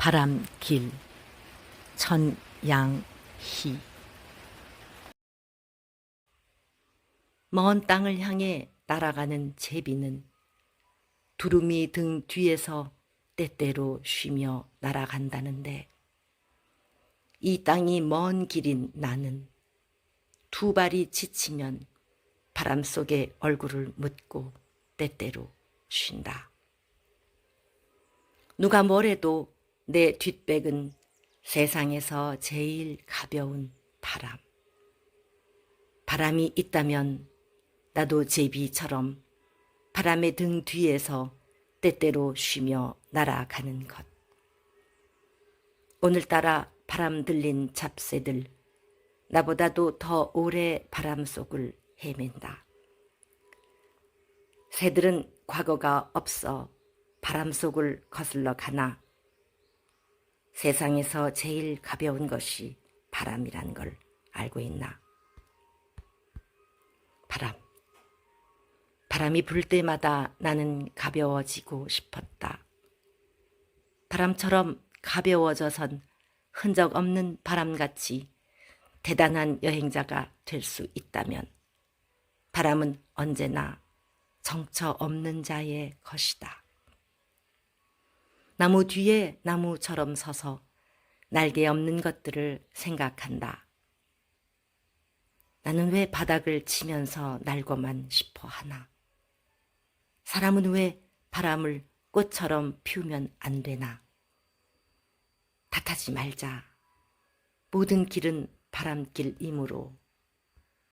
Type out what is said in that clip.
바람길 천양희 먼 땅을 향해 날아가는 제비는 두루미 등 뒤에서 때때로 쉬며 날아간다는데 이 땅이 먼 길인 나는 두 발이 지치면 바람 속에 얼굴을 묻고 때때로 쉰다. 누가 뭐래도 내 뒷백은 세상에서 제일 가벼운 바람. 바람이 있다면 나도 제비처럼 바람의 등 뒤에서 때때로 쉬며 날아가는 것. 오늘따라 바람 들린 잡새들, 나보다도 더 오래 바람 속을 헤맨다. 새들은 과거가 없어 바람 속을 거슬러 가나 세상에서 제일 가벼운 것이 바람이란 걸 알고 있나? 바람. 바람이 불 때마다 나는 가벼워지고 싶었다. 바람처럼 가벼워져선 흔적 없는 바람같이 대단한 여행자가 될 수 있다면 바람은 언제나 정처 없는 자의 것이다. 나무 뒤에 나무처럼 서서 날개 없는 것들을 생각한다. 나는 왜 바닥을 치면서 날고만 싶어 하나? 사람은 왜 바람을 꽃처럼 피우면 안 되나? 탓하지 말자. 모든 길은 바람길이므로